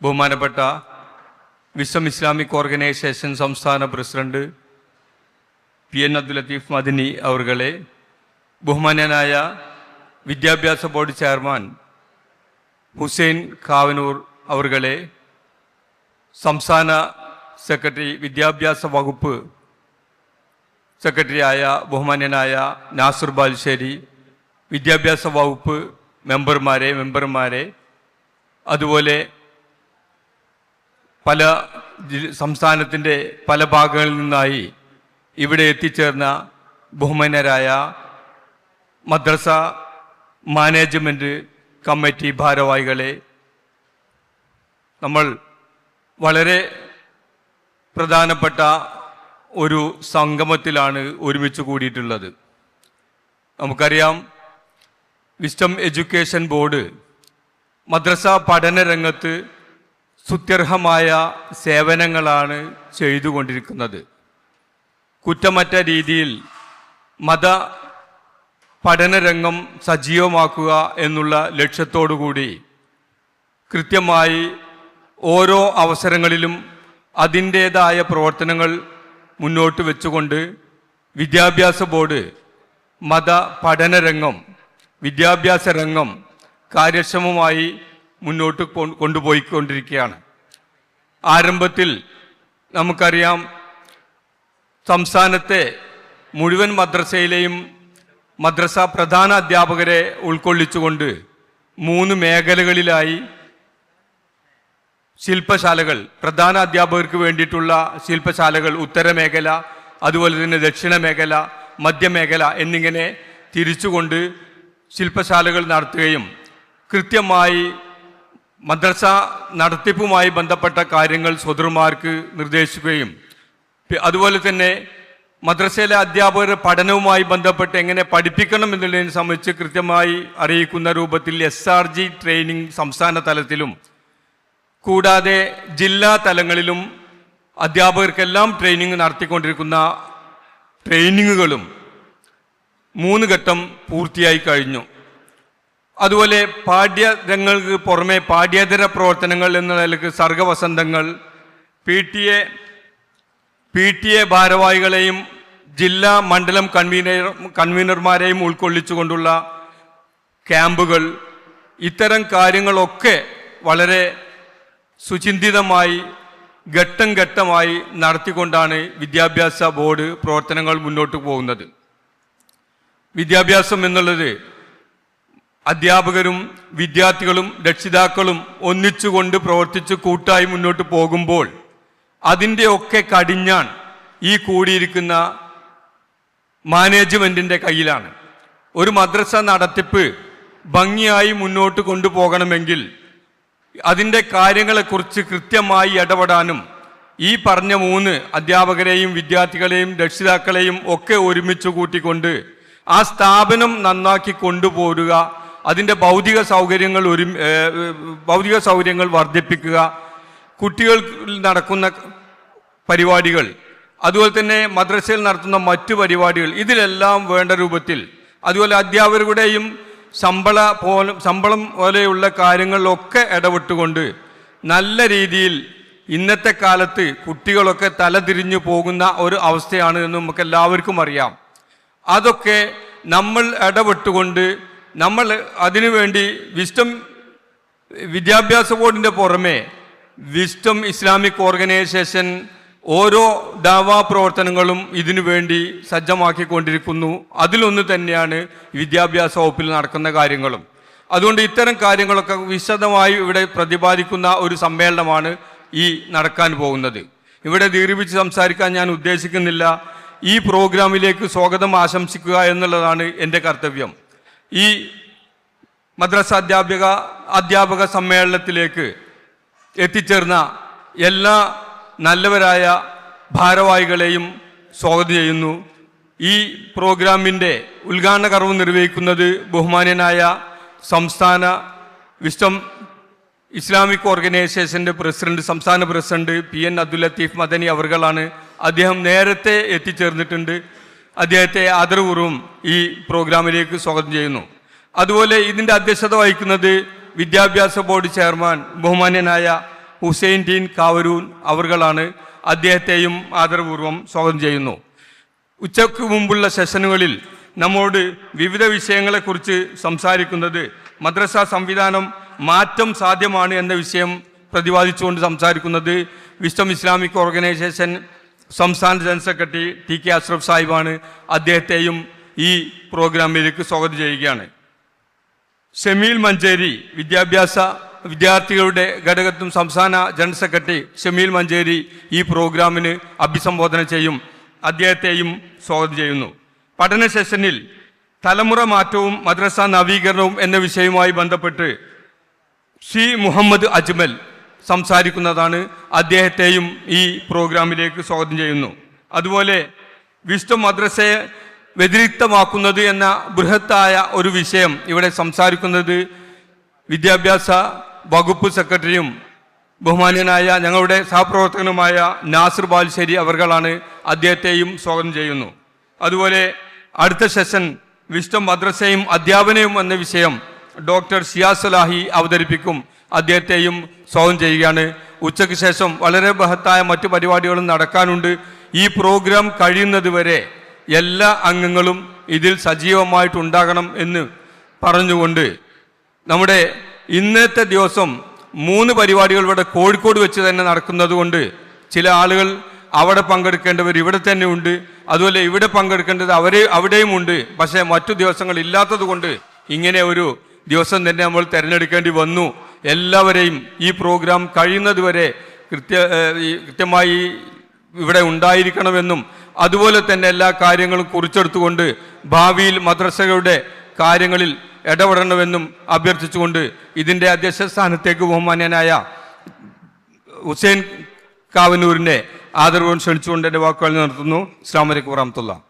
ബഹുമാനപ്പെട്ട വിശ്വം Islamic organisation സംസ്ഥാന president P N Abdul Latheef Madani അവർകളെ ബഹുമാനനായ വിദ്യാഭ്യാസ ബോർഡ് ചെയർമാൻ ഹുസൈൻ കാവനൂർ അവർകളെ സംസ്ഥാന സെക്രട്ടറി വിദ്യാഭ്യാസ വകുപ്പ് സെക്രട്ടറിയായ ബഹുമാന്യനായ നാസുർ ബാലുശ്ശേരി വിദ്യാഭ്യാസ വകുപ്പ് മെമ്പർമാരെ മെമ്പർമാരെ അതുപോലെ പല സംസ്ഥാനത്തിന്റെ പല ഭാഗങ്ങളിൽ നിന്നായി ഇവിടെ എത്തിച്ചേർന്ന ബഹുമാന്യരായ മദ്രസ മാനേജ്മെന്റ് കമ്മിറ്റി ഭാരവാഹികളെ നമ്മൾ വളരെ പ്രധാനപ്പെട്ട ഒരു സംഗമത്തിലാണ് ഒരുമിച്ച് കൂടിയിട്ടുള്ളത്. നമുക്കറിയാം വിസ്റ്റം എഡ്യൂക്കേഷൻ ബോർഡ് മദ്രസ പഠന രംഗത്ത് സുത്യർഹമായ സേവനങ്ങളാണ് ചെയ്തുകൊണ്ടിരിക്കുന്നത്. കുറ്റമറ്റ രീതിയിൽ മത പഠനരംഗം സജീവമാക്കുക എന്നുള്ള ലക്ഷ്യത്തോടുകൂടി കൃത്യമായി ഓരോ അവസരങ്ങളിലും അതിന്റേതായ പ്രവർത്തനങ്ങൾ മുന്നോട്ട് വെച്ചുകൊണ്ട് വിദ്യാഭ്യാസ ബോർഡ് മത പഠനരംഗം വിദ്യാഭ്യാസ രംഗം കാര്യക്ഷമമായി മുന്നോട്ട് കൊണ്ടുപോയിക്കൊണ്ടിരിക്കുകയാണ്. ആരംഭത്തിൽ നമുക്കറിയാം സംസ്ഥാനത്തെ മുഴുവൻ മദ്രസയിലെയും മദ്രസ പ്രധാന അധ്യാപകരെ ഉൾക്കൊള്ളിച്ചുകൊണ്ട് മൂന്ന് മേഖലകളിലായി ശില്പശാലകൾ പ്രധാന അധ്യാപകർക്ക് വേണ്ടിയിട്ടുള്ള ശില്പശാലകൾ ഉത്തരമേഖല അതുപോലെ തന്നെ ദക്ഷിണ മേഖല മധ്യമേഖല എന്നിങ്ങനെ തിരിച്ചുകൊണ്ട് ശില്പശാലകൾ നടത്തുകയും കൃത്യമായി മദ്രസ നടത്തിപ്പുമായി ബന്ധപ്പെട്ട കാര്യങ്ങൾ സ്വതന്ത്രമാർക്ക് നിർദ്ദേശിക്കുകയും അതുപോലെ തന്നെ മദ്രസയിലെ അധ്യാപകരുടെ പഠനവുമായി ബന്ധപ്പെട്ട് എങ്ങനെ പഠിപ്പിക്കണം എന്നുള്ളതിനെ സംബന്ധിച്ച് കൃത്യമായി അറിയിക്കുന്ന രൂപത്തിൽ എസ് ആർ ജി ട്രെയിനിങ് സംസ്ഥാന തലത്തിലും കൂടാതെ ജില്ലാ തലങ്ങളിലും അധ്യാപകർക്കെല്ലാം ട്രെയിനിങ് നടത്തിക്കൊണ്ടിരിക്കുന്ന ട്രെയിനിങ്ങുകളും മൂന്ന് ഘട്ടം പൂർത്തിയായി കഴിഞ്ഞു. അതുപോലെ പാഠ്യരങ്ങൾക്ക് പുറമെ പാഠ്യേതര പ്രവർത്തനങ്ങൾ എന്ന നിലയ്ക്ക് സർഗവസന്തങ്ങൾ P T A P T A ഭാരവാഹികളെയും ജില്ലാ മണ്ഡലം കൺവീനർ കൺവീനർമാരെയും ഉൾക്കൊള്ളിച്ചുകൊണ്ടുള്ള ക്യാമ്പുകൾ ഇത്തരം കാര്യങ്ങളൊക്കെ വളരെ സുചിന്തിതമായി ഘട്ടം ഘട്ടമായി നടത്തിക്കൊണ്ടാണ് വിദ്യാഭ്യാസ ബോർഡ് പ്രവർത്തനങ്ങൾ മുന്നോട്ട് പോകുന്നത്. വിദ്യാഭ്യാസം എന്നുള്ളത് അധ്യാപകരും വിദ്യാർത്ഥികളും രക്ഷിതാക്കളും ഒന്നിച്ചുകൊണ്ട് പ്രവർത്തിച്ച് കൂട്ടായി മുന്നോട്ട് പോകുമ്പോൾ അതിന്റെ ഒക്കെ കടിഞ്ഞാൺ ഈ കൂടിയിരിക്കുന്ന മാനേജ്മെന്റിന്റെ കയ്യിലാണ്. ഒരു മദ്രസ നടത്തിപ്പ് ഭംഗിയായി മുന്നോട്ട് കൊണ്ടുപോകണമെങ്കിൽ അതിന്റെ കാര്യങ്ങളെക്കുറിച്ച് കൃത്യമായി ഇടപെടാനും ഈ പറഞ്ഞ മൂന്ന് അധ്യാപകരെയും വിദ്യാർത്ഥികളെയും രക്ഷിതാക്കളെയും ഒക്കെ ഒരുമിച്ച് കൂട്ടിക്കൊണ്ട് ആ സ്ഥാപനം നന്നാക്കി കൊണ്ടുപോരുക അതിന്റെ ഭൗതിക സൗകര്യങ്ങൾ ഒരു ഭൗതിക സൗകര്യങ്ങൾ വർദ്ധിപ്പിക്കുക കുട്ടികൾ നടക്കുന്ന പരിപാടികൾ അതുപോലെ തന്നെ മദ്രസയിൽ നടത്തുന്ന മറ്റു പരിപാടികൾ ഇതിലെല്ലാം വേണ്ട രൂപത്തിൽ അതുപോലെ അധ്യാപകരുടെയും ശമ്പള പോലെ ശമ്പളം പോലെയുള്ള കാര്യങ്ങളിലൊക്കെ ഇടപെട്ടുകൊണ്ട് നല്ല രീതിയിൽ ഇന്നത്തെ കാലത്ത് കുട്ടികളൊക്കെ തലതിരിഞ്ഞു പോകുന്ന ഒരു അവസ്ഥയാണ് എന്ന് നമുക്ക് എല്ലാവർക്കും അറിയാം. അതൊക്കെ നമ്മൾ ഇടപെട്ടുകൊണ്ട് നമ്മൾ അതിനുവേണ്ടി വിസ്റ്റം വിദ്യാഭ്യാസ ബോർഡിന്റെ പുറമെ വിസ്റ്റം ഇസ്ലാമിക് ഓർഗനൈസേഷൻ ഓരോ ദാവാ പ്രവർത്തനങ്ങളും ഇതിനു വേണ്ടി സജ്ജമാക്കിക്കൊണ്ടിരിക്കുന്നു. അതിലൊന്ന് തന്നെയാണ് വിദ്യാഭ്യാസ വകുപ്പിൽ നടക്കുന്ന കാര്യങ്ങളും. അതുകൊണ്ട് ഇത്തരം കാര്യങ്ങളൊക്കെ വിശദമായി ഇവിടെ പ്രതിപാദിക്കുന്ന ഒരു സമ്മേളനമാണ് ഈ നടക്കാൻ പോകുന്നത്. ഇവിടെ ദീർഘിപ്പിച്ച് സംസാരിക്കാൻ ഞാൻ ഉദ്ദേശിക്കുന്നില്ല. ഈ പ്രോഗ്രാമിലേക്ക് സ്വാഗതം ആശംസിക്കുക എന്നുള്ളതാണ് എന്റെ കർത്തവ്യം. ഈ മദ്രസ അധ്യാപിക അധ്യാപക സമ്മേളനത്തിലേക്ക് എത്തിച്ചേർന്ന എല്ലാ നല്ലവരായ ഭാരവാഹികളെയും സ്വാഗതം ചെയ്യുന്നു. ഈ പ്രോഗ്രാമിന്റെ ഉദ്ഘാടന കർവ് നിർവഹിക്കുന്നത് ബഹുമാന്യനായ സംസ്ഥാന വിസ്റ്റം ഇസ്ലാമിക് ഓർഗനൈസേഷന്റെ പ്രസിഡന്റ് സംസ്ഥാന president P N Abdul Latheef Madani അവർകളാണ് അദ്ദേഹം നേരത്തെ എത്തിച്ചേർന്നിട്ടുണ്ട്. അദ്ദേഹത്തെ ആദരപൂർവം ഈ പ്രോഗ്രാമിലേക്ക് സ്വാഗതം ചെയ്യുന്നു. അതുപോലെ ഇതിന്റെ അധ്യക്ഷത വഹിക്കുന്നത് വിദ്യാഭ്യാസ ബോർഡ് ചെയർമാൻ ബഹുമാന്യനായ ഹുസൈൻ ടീൻ കാവരൂൻ അവർകളാണ്. അദ്ദേഹത്തെയും ആദരപൂർവം സ്വാഗതം ചെയ്യുന്നു. ഉച്ചയ്ക്ക് മുമ്പുള്ള സെഷനുകളിൽ നമ്മോട് വിവിധ വിഷയങ്ങളെക്കുറിച്ച് സംസാരിക്കുന്നത് മദ്രസ സംവിധാനം മാറ്റം സാധ്യമാണ് എന്ന വിഷയം പ്രതിപാദിച്ചുകൊണ്ട് സംസാരിക്കുന്നത് വിസ്റ്റം ഇസ്ലാമിക് ഓർഗനൈസേഷൻ സംസ്ഥാന general secretary T K Ashraf സാഹിബാണ് അദ്ദേഹത്തെയും ഈ പ്രോഗ്രാമിലേക്ക് സ്വാഗതം ചെയ്യുകയാണ്. ഷമീൽ മഞ്ചേരി വിദ്യാഭ്യാസ വിദ്യാർത്ഥികളുടെ ഘടകത്തും സംസ്ഥാന ജനറൽ സെക്രട്ടറി ഷമീൽ മഞ്ചേരി ഈ പ്രോഗ്രാമിന് അഭിസംബോധന ചെയ്യും. അദ്ദേഹത്തെയും സ്വാഗതം ചെയ്യുന്നു. പഠന സെഷനിൽ തലമുറ മാറ്റവും മദ്രസ നവീകരണവും എന്ന വിഷയവുമായി ബന്ധപ്പെട്ട് സി മുഹമ്മദ് അജ്മൽ സംസാരിക്കുന്നതാണ് അദ്ദേഹത്തെയും ഈ പ്രോഗ്രാമിലേക്ക് സ്വാഗതം ചെയ്യുന്നു. അതുപോലെ വിശ്വ മദ്രസയെ വ്യതിരിക്തമാക്കുന്നത് എന്ന ബൃഹത്തായ ഒരു വിഷയം ഇവിടെ സംസാരിക്കുന്നത് വിദ്യാഭ്യാസ വകുപ്പ് സെക്രട്ടറിയും ബഹുമാന്യനായ ഞങ്ങളുടെ സഹപ്രവർത്തകനുമായ നാസിർ ബാൽശ്ശേരി അവർകളാണ് അദ്ദേഹത്തെയും സ്വാഗതം ചെയ്യുന്നു. അതുപോലെ അടുത്ത സെഷൻ വിശ്വ മദ്രസയും അധ്യാപനവും എന്ന വിഷയം ഡോക്ടർ ഷിയാസ് സലാഹി അവതരിപ്പിക്കും. അദ്ദേഹത്തെയും സ്വാഗതം ചെയ്യുകയാണ്. ഉച്ചയ്ക്ക് ശേഷം വളരെ ബഹത്തായ മറ്റു പരിപാടികളും നടക്കാനുണ്ട്. ഈ പ്രോഗ്രാം കഴിയുന്നത് വരെ എല്ലാ അംഗങ്ങളും ഇതിൽ സജീവമായിട്ടുണ്ടാകണം എന്ന് പറഞ്ഞുകൊണ്ട് നമ്മുടെ ഇന്നത്തെ ദിവസം മൂന്ന് പരിപാടികൾ ഇവിടെ കോഴിക്കോട് വെച്ച് തന്നെ നടക്കുന്നതുകൊണ്ട് ചില ആളുകൾ അവിടെ പങ്കെടുക്കേണ്ടവർ ഇവിടെ തന്നെ ഉണ്ട്. അതുപോലെ ഇവിടെ പങ്കെടുക്കേണ്ടത് അവരെ അവിടെയും ഉണ്ട്. പക്ഷേ മറ്റു ദിവസങ്ങൾ ഇല്ലാത്തത് കൊണ്ട് ഇങ്ങനെ ഒരു ദിവസം തന്നെ നമ്മൾ തിരഞ്ഞെടുക്കേണ്ടി വന്നു. എല്ലാവരെയും ഈ പ്രോഗ്രാം കഴിയുന്നതുവരെ കൃത്യ കൃത്യമായി ഇവിടെ ഉണ്ടായിരിക്കണമെന്നും അതുപോലെ തന്നെ എല്ലാ കാര്യങ്ങളും കുറിച്ചെടുത്തുകൊണ്ട് ഭാവിയിൽ മദ്രസകളുടെ കാര്യങ്ങളിൽ ഇടപെടണമെന്നും അഭ്യർത്ഥിച്ചുകൊണ്ട് ഇതിന്റെ അധ്യക്ഷ സ്ഥാനത്തേക്ക് ബഹുമാന്യനായ ഹുസൈൻ കാവനൂരിനെ ആദരവ് ക്ഷണിച്ചുകൊണ്ട് എന്റെ വാക്കുകൾ നിർത്തുന്നു. ഇസ്ലാം വലൈക്കും വറഹമത്തുള്ള